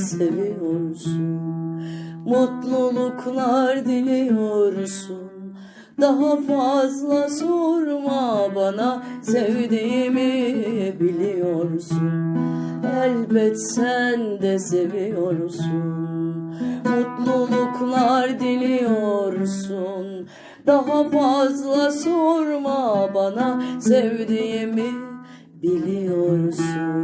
seviyorsun. Mutluluklar diliyorsun. Daha fazla sorma bana. Sevdiğimi biliyorsun. Elbet sen de seviyorsun. Mutluluklar diliyorsun. Daha fazla sorma bana. Sevdiğimi biliyorsun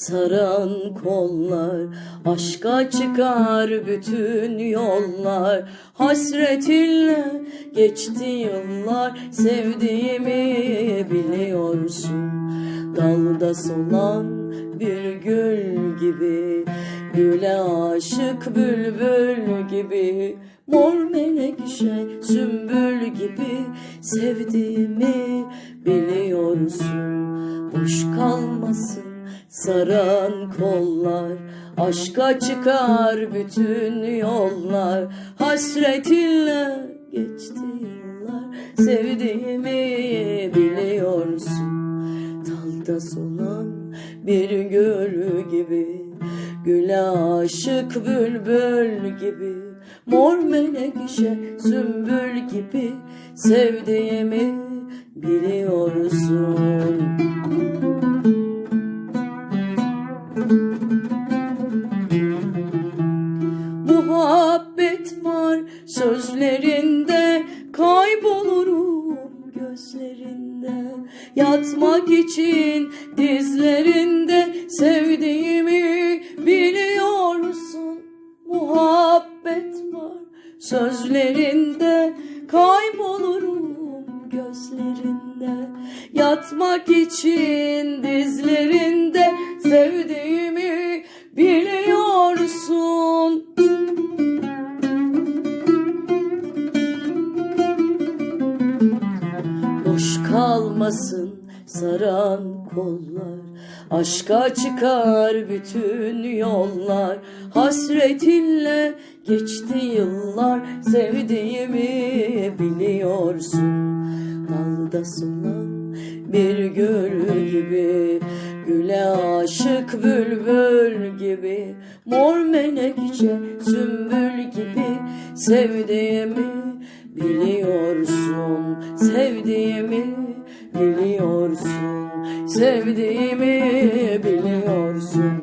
saran kollar Aşka çıkar bütün yollar. Hasretinle geçti yıllar Sevdiğimi biliyorsun. Dalda solan bir gül gibi Güle aşık bülbül gibi. Mor menekşe sümbül gibi Sevdiğimi biliyorsun. Boş kalmasın saran kollar Aşka çıkar bütün yollar. Hasretinle geçti yıllar Sevdiğimi biliyorsun. Dalda solan bir gül gibi Güle aşık bülbül gibi. Mor menekşe sümbül gibi Sevdiğimi biliyorsun sözlerinde Kaybolurum gözlerinde. Yatmak için dizlerinde Sevdiğimi biliyorsun. Muhabbet var sözlerinde Kaybolurum gözlerinde. Yatmak için dizlerinde Sevdiğimi biliyorsun kalmasın saran kollar. Aşka çıkar bütün yollar. Hasretinle geçti yıllar. Sevdiğimi biliyorsun. Dalda solan bir gül gibi Güle aşık bülbül gibi Mor menekşe sümbül gibi Sevdiğimi biliyorsun. Sevdiğimi biliyorsun. Sevdiğimi biliyorsun